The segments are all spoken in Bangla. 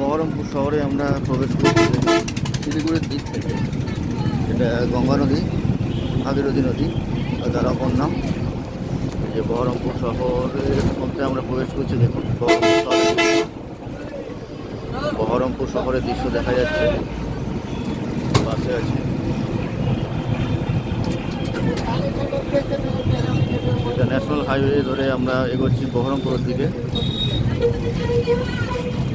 বহরমপুর শহরে আমরা প্রবেশ করছি। শিলিগুড়ির দিক থেকে। এটা গঙ্গা নদী, ভাগীরথী নদী তার অপর নাম যে বহরমপুর শহরের মধ্যে আমরা প্রবেশ করছি, দেখুন, বহরমপুর শহরের দৃশ্য। দেখা যাচ্ছে। বাসে আছে। ন্যাশনাল হাইওয়ে ধরে আমরা এগোচ্ছি বহরমপুরের দিকে।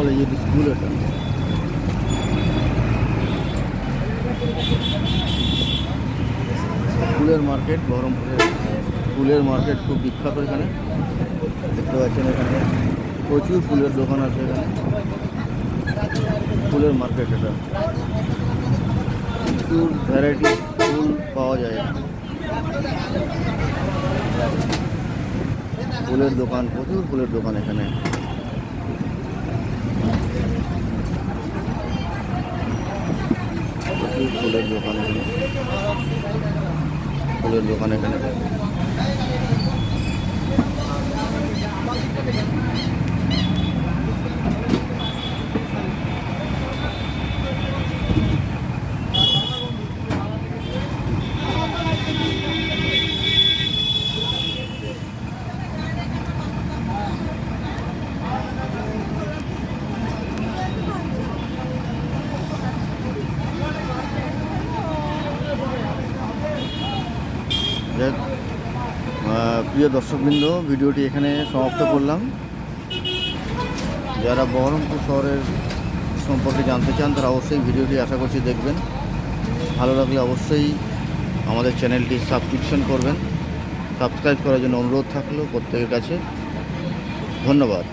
কলেজের স্কুল এটা ফুলের মার্কেট বহরমপুরের ফুলের মার্কেট খুব বিখ্যাত এখানে দেখতে পাচ্ছেন এখানে প্রচুর ফুলের দোকান আছে এখানে ফুলের মার্কেট এটা প্রচুর ভ্যারাইটি ফুল পাওয়া যায় এখানে। ফুলের দোকান প্রচুর ফুলের দোকান এখানে ফুলের দোকান এখানে। ফুলের দোকান এখানে। প্রিয় দর্শকবৃন্দ, ভিডিওটি এখানে সমাপ্ত করলাম। যারা বহরমপুর শহরের সম্পর্কে জানতে চান, তারা অবশ্যই ভিডিওটি আশা করছি দেখবেন। ভালো লাগলে অবশ্যই আমাদের চ্যানেলটি সাবস্ক্রিপশন করবেন। সাবস্ক্রাইব করার জন্য অনুরোধ থাকল প্রত্যেকের কাছে। ধন্যবাদ।